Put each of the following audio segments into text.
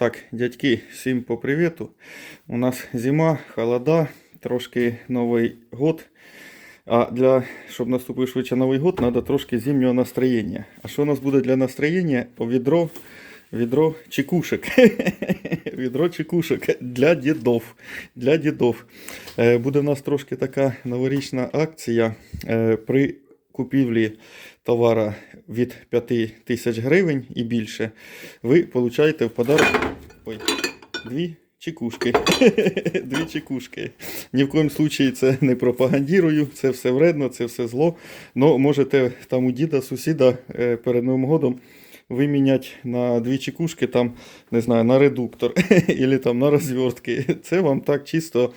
Так, дядьки, всім по привіту. У нас зима, холода, трошки Новий год. А для, щоб наступив швидше Новий год, треба трошки зимнього настроєння. А що у нас буде для настроєння? Відро, відро чекушек. відро чекушек для дідов. Для дідов. Е, Буде в нас трошки така новорічна акція е, при купівлі товара від 5 тисяч гривень і більше. Ви получаєте в подарок ой, дві чекушки. Дві чекушки. Ні в коєму случаї це не пропагандірую, це все вредно, це все зло. Но можете там у діда, сусіда е, перед Новим годом виміняти на дві чекушки, там, не знаю, на редуктор або там на розвертки. Це вам так чисто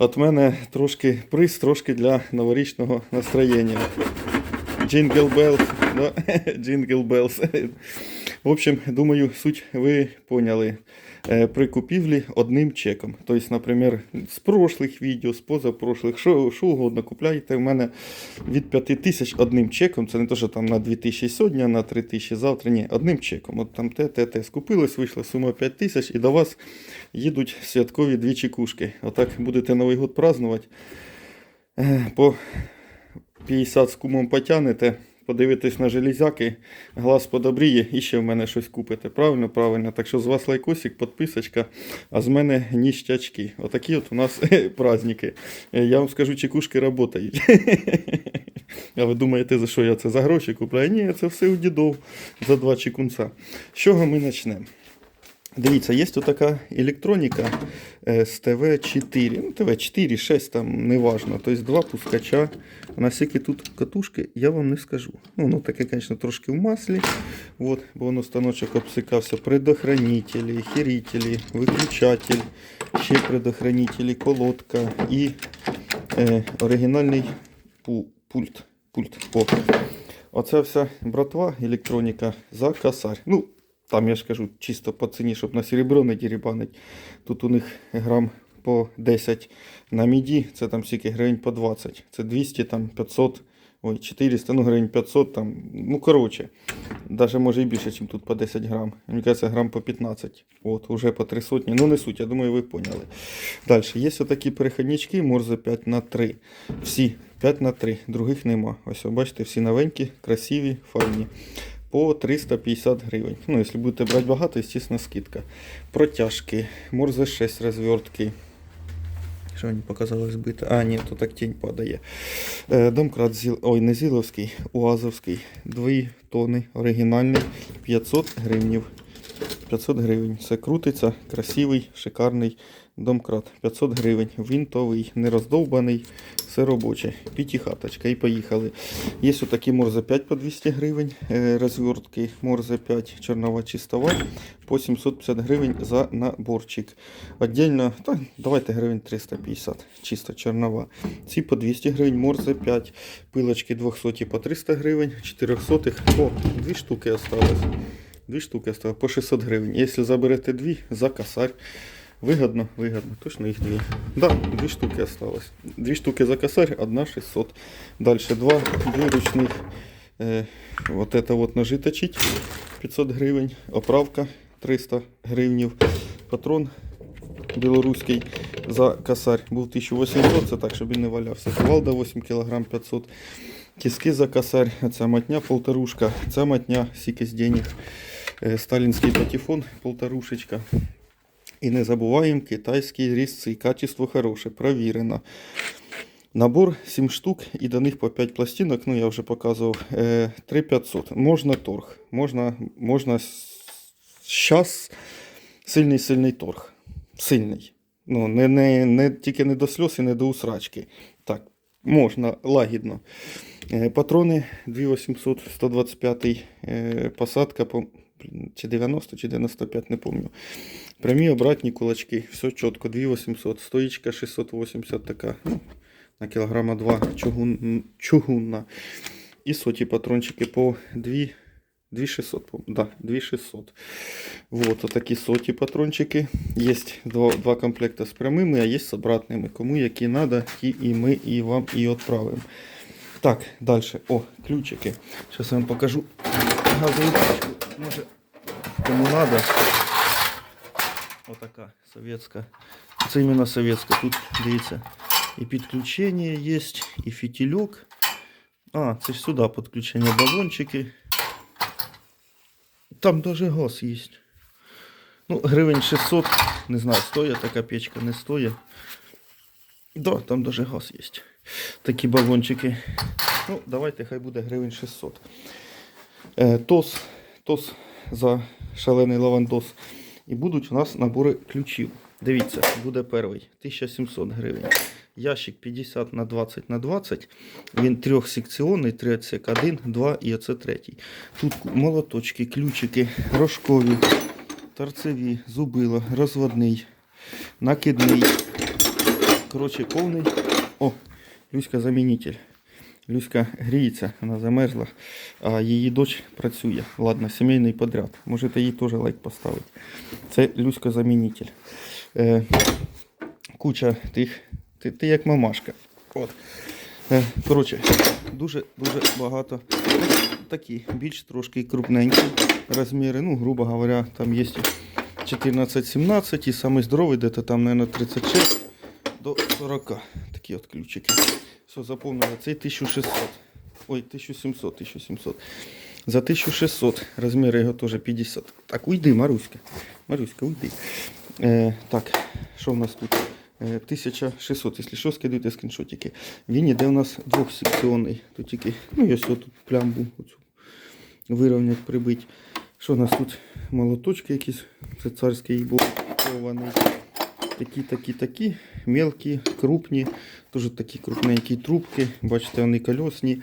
від мене трошки приз, трошки для новорічного настроєння. Джингл Белс. Да? Белс. В общем, думаю, суть ви поняли. Е, При купівлі одним чеком. Тобто, наприклад, з прошлих відео, з позапрошлих, що, що угодно купляєте в мене від 5 тисяч одним чеком. Це не то, що там на 2 тисячі сьогодні, на 3 тисячі завтра. Ні, одним чеком. От там те, те, те. Скупились, вийшла сума 5 тисяч, і до вас їдуть святкові дві чекушки. Отак будете Новий год празднувати. Е, По 50 з кумом потягнете, подивитесь на железяки, глаз подобріє і ще в мене щось купите. Правильно, правильно. Так що з вас лайкосик, підписочка, а з мене ніщачки. Отакі от у нас праздники. Е, Я вам скажу, чекушки працюють. А ви думаєте, за що я це за гроші купляю? Ні, це все у дідов за два чекунца. З чого ми почнемо? Дивіться, є тут така електроніка е, з ТВ4. Ну, ТВ4, 6, там неважно. Тобто два пускача. Наскільки тут катушки, я вам не скажу. Ну, воно таке, звісно, трошки в маслі. От, бо воно станочок обсикався. Предохранителі, хірителі, виключатель, ще предохранителі, колодка і е, оригінальний пу- пульт. пульт. О. Оце вся братва, електроніка за косарь. Ну, там я ж кажу, чисто по ціні, щоб на серебро не дірібанить. Тут у них грам по 10 на міді, це там скільки гривень по 20. Це 200, там 500, ой, 400, ну гривень 500, там, ну коротше. Даже може і більше, ніж тут по 10 грам. Мені кажеться, грам по 15. От, уже по 3 сотні. Ну не суть, я думаю, ви поняли. Далі, є отакі переходнички, Морзе 5 на 3. Всі 5 на 3, других нема. Ось, бачите, всі новенькі, красиві, файні по 350 гривень. Ну, якщо будете брати багато, звісно, скидка. Протяжки, Морзе 6 розвертки. Що мені показалось збити? А, ні, то так тінь падає. Е, домкрат зіл... Ой, не Зіловський, Уазовський. 2 тони, оригінальний, 500 гривнів. 500 гривень. Це крутиться, красивий, шикарний домкрат. 500 гривень. Вінтовий, не роздовбаний, все робоче. П'ятихаточка і поїхали. Є отакі Морзе 5 по 200 гривень. е, Розвертки Морзе 5 чорнова чистова по 750 гривень за наборчик. Отдельно, та, давайте гривень 350, чисто чорнова. Ці по 200 гривень, Морзе 5, пилочки 200 по 300 гривень, 400, о, дві штуки осталось. Дві штуки осталось по 600 гривень. Якщо заберете дві, за косарь. Выгодно, выгодно. Точно их две. Да, две штуки осталось. Две штуки за косарь, одна 600. Дальше два, две ручных. Э, вот это вот ножи точить 500 гривень. Оправка 300 гривнів. Патрон білоруський за косарь був 1800, це так, щоб він не валявся. Кувалда 8 кг 500. Тиски за косарь, ця матня полторушка, ця матня сіки з денег. Е, Сталінський патефон полторушечка. І не забуваємо китайські різці. Качество хороше, провірено. Набор 7 штук і до них по 5 пластинок, ну я вже показував, е, 3500. Можна торг. Можна, можна зараз сильний-сильний торг. Сильний. Ну, не, не, не, тільки не до сльоз і не до усрачки. Так, можна лагідно. Е, Патрони 2800, 125 е, посадка чи 90, чи 95, не пам'ятаю. Прямі обратні кулачки, все чітко, 2800, стоїчка 680 така, ну, на кілограма 2 чугун, чугунна. І соті патрончики по 2, 2600, по- да, 2600. Вот, отакі соті патрончики. Є два, два комплекти з прямими, а є з обратними. Кому які треба, ті і ми і вам і відправимо. Так, далі. О, ключики. Зараз я вам покажу газову пачку. Може, кому треба. Отака совєтська. Це іменно совєтська. Тут, дивіться, і підключення є, і фітільок. А, це ж сюди підключення балончики. Там даже газ є. Ну, гривень 600, не знаю, стоїть така печка, не стоїть. Да, там даже газ є. Такі балончики. Ну, давайте, хай буде гривень 600. Е, ТОС, ТОС за шалений лавандос. І будуть у нас набори ключів. Дивіться, буде перший 1700 гривень. Ящик 50 на 20 на 20. Він трьохсекціонний, три отсек, один, два і оце третій. Тут молоточки, ключики, рожкові, торцеві, зубила, розводний, накидний. Коротше, повний. О, Люська замінитель. Люська гріється, вона замерзла, а її дочь працює. Ладно, сімейний подряд. Можете їй теж лайк поставити. Це Люська замінитель. Е, куча тих. Ти, ти як мамашка. От. Е, коротше, дуже дуже багато. Такі, більш трошки крупненькі розміри. Ну, грубо говоря, там є 14-17 і самий здоровий, де-то там, мабуть, 36 до 40. Такі от ключики. Все, заповнили. Цей 1600. Ой, 1700, 1700. За 1600. Розміри його теж 50. Так, уйди, Маруська. Маруська, уйди. Е, так, що в нас тут? Е, 1600, якщо що, скидуйте скріншотики. Він іде у нас двохсекціонний. Тут тільки, ну, я тут плямбу оцю вирівняти, прибити. Що у нас тут? Молоточки якісь. Це царський був. Такі, такі, такі. Мелкі, крупні. Дуже такі крупненькі трубки. Бачите, вони кольосні.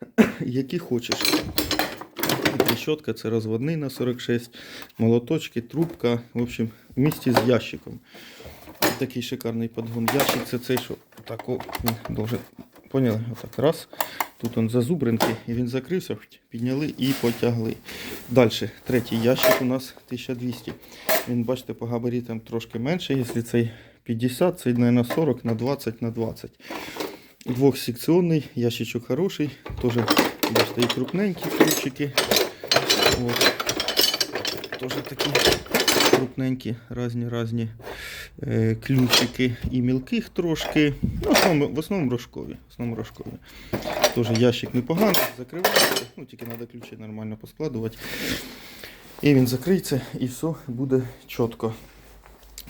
Які хочеш. Трещотка, це розводний на 46. Молоточки, трубка. В общем, в місті з ящиком. Такий шикарний подгон. Ящик це цей, що так о, він должен. Поняли? Отак раз. Тут он зазубринки, і він закрився, підняли і потягли. Далі, третій ящик у нас 1200. Він, бачите, по габаритам трошки менше. Якщо цей 50, цей, мабуть, 40 на 20 на 20. Двохсекціонний, ящичок хороший. Теж, бачите, і крупненькі ключики. Теж такі крупненькі, різні різні е, ключики і мілких трошки. Ну, в основному, в основному рожкові. В основному рожкові. Теж ящик непоганий, закривається, ну тільки треба ключі нормально поскладувати. І він закриється і все буде чітко.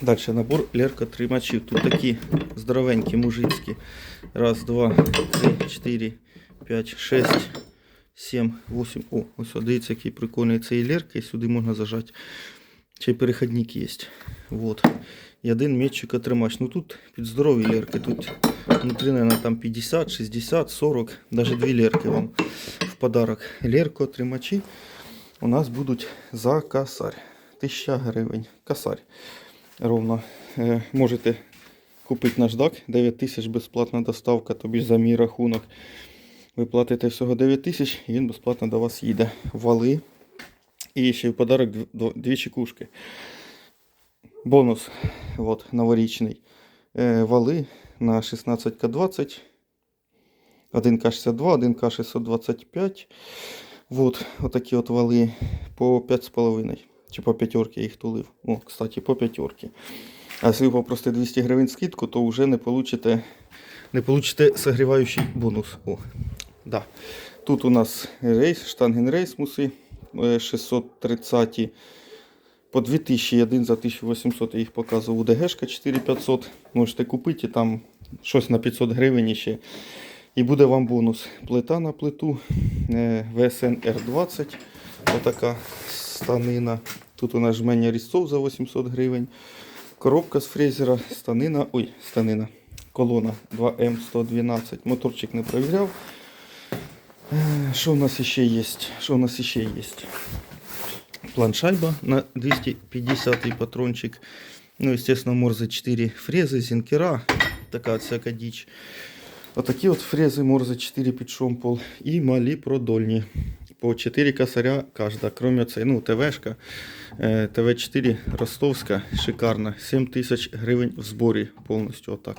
Далі набор леркотримачів. Тут такі здоровенькі, мужицькі. Раз, два, три, чотири, п'ять, шесть, сім, вісім. О, ось дивіться, який прикольний цей лерка, і сюди можна зажати. Ще й переходник є. Вот. І один метчик отримач. Ну тут під здорові лерки. Тут внутрі, наверное, там 50, 60, 40, даже дві лерки вам в подарок. Лерко отримачі у нас будуть за косарь. 1000 гривень. Косарь. Ровно. Е, можете купити наждак. 9 тисяч безплатна доставка, тобі за мій рахунок. Ви платите всього 9 тисяч і він безплатно до вас їде. Вали. І ще в подарок дв- дв- дві чекушки. Бонус от, новорічний. Е, вали на 16К20. 1К62, 1К625. Вот, отакі от вали по 5,5. Чи по п'ятерки їх тулив. О, кстати, по п'ятерки. А якщо ви попросите 200 гривень скидку, то вже не получите, не получите согріваючий бонус. О, да. Тут у нас рейс, штангенрейсмуси е, 630 по 2000 за 1800 я їх показував. УДГшка 4500. Можете купити там щось на 500 гривень ще. І буде вам бонус. Плита на плиту е, VSN R20. Отака станина. Тут у нас жмення різцов за 800 гривень. Коробка з фрезера, станина. Ой, станина. Колона 2М112. Моторчик не перевіряв. Е, Що у нас ще є? Що у нас ще є? Планшайба на 250 патрончик. Ну, естественно, Морзе 4 фрези, зінкера, така всяка дичь. Отакі от фрези Морзе 4 під шомпол і малі продольні. По 4 косаря кожна, кроме цієї, ну, ТВшка. Е, ТВ4 ростовська, шикарна. 7 тисяч гривень в зборі повністю отак.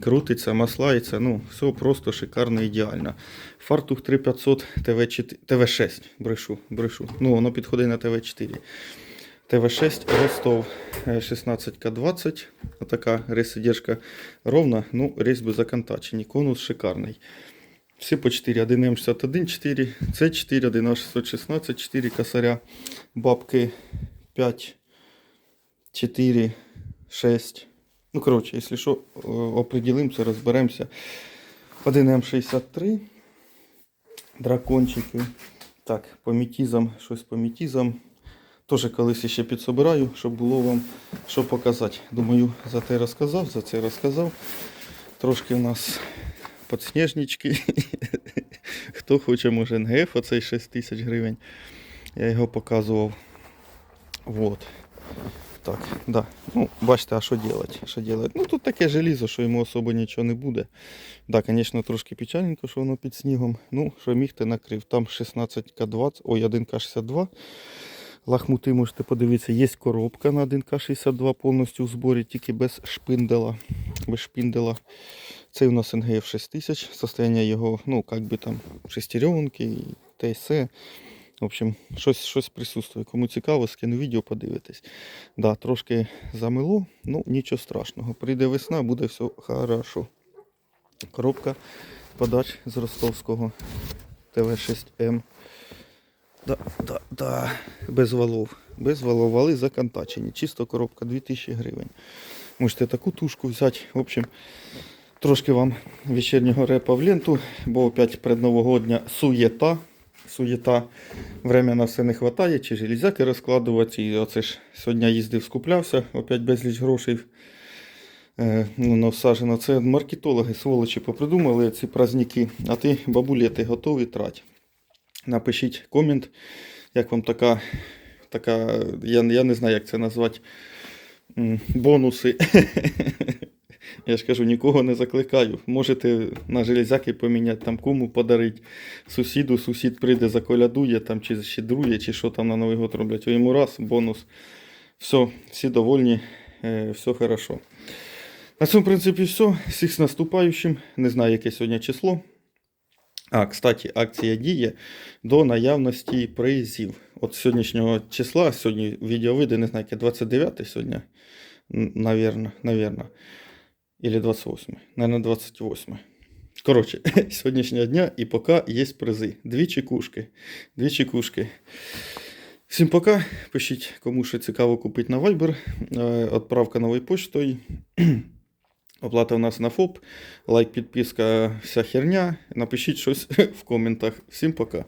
Крутиться, маслається, ну, все просто шикарно, ідеально. Фартух 3500 ТВ4, ТВ6, брешу, брешу. Ну, воно підходить на ТВ4. ТВ6 Ростов е, 16К20. Отака рейсодержка ровна, ну, рейсби законтачені. Конус шикарний. Всі по 4. 1М61, 4, С4, 1А616, 4 косаря, бабки 5, 4, 6. Ну, коротше, якщо що, е, оприділимося, розберемося. 1М63, дракончики. Так, по мітізам, щось по мітізам. Теж колись ще підсобираю, щоб було вам що показати. Думаю, за те розказав, за це розказав. Трошки у нас подснежнички. Хто хоче, може НГФ, оцей 6 тисяч гривень. Я його показував. Вот. Так, да. Ну, бачите, а що робити? Що делать? Ну тут таке желізо, що йому особо нічого не буде. Да, звісно, трошки печальненько, що воно під снігом. Ну, що міг, ти накрив. Там 16К20, ой, 1К62. Лахмути можете подивитися, є коробка на 1К62 повністю в зборі, тільки без шпиндела. Без шпиндела. Це у нас НГФ 6000. Состояние його, ну, як би там, шестеренки, ТСЕ. В общем, щось, щось присутствує. Кому цікаво, скину відео, подивитись. Да, трошки замило, ну нічого страшного. Прийде весна, буде все хорошо. Коробка подач з ростовського ТВ6М. Да, да, да. Без валов. Без валов, вали законтачені. Чисто коробка 2000 гривень. Можете таку тушку взяти. В общем, трошки вам вечірнього репа в ленту, бо опять предновогодня суєта. Суєта. Время на все не вистачає, чи железяки розкладувати. І оце ж сьогодні їздив, скуплявся, опять безліч грошей. Е, ну, навсажено. Це маркетологи, сволочі, попридумали ці праздники. А ти, бабулети, готові трать. Напишіть комент, як вам така, така я, я не знаю, як це назвати, бонуси. Я ж кажу, нікого не закликаю. Можете на железяки поміняти, там кому подарити сусіду, сусід прийде, заколядує, там, чи щедрує, чи що там на Новий год роблять. Йому раз, бонус. Все, всі довольні, е, все хорошо. На цьому, в принципі, все. Всіх з наступаючим. Не знаю, яке сьогодні число. А, кстати, акція діє до наявності призів. От сьогоднішнього числа, сьогодні відео вийде, не знаю, яке 29 сьогодні. Навірно, навірно. Или 28. Наверное, 28. Коротше, сьогоднішнього дня і поки є призи. Дві чекушки. Дві чекушки. Всім пока. Пишіть, кому що цікаво купити на Viber. Е, Отправка новою поштою. Оплата у нас на ФОП. Лайк, підписка, вся херня. Напишіть щось в коментах. Всім пока.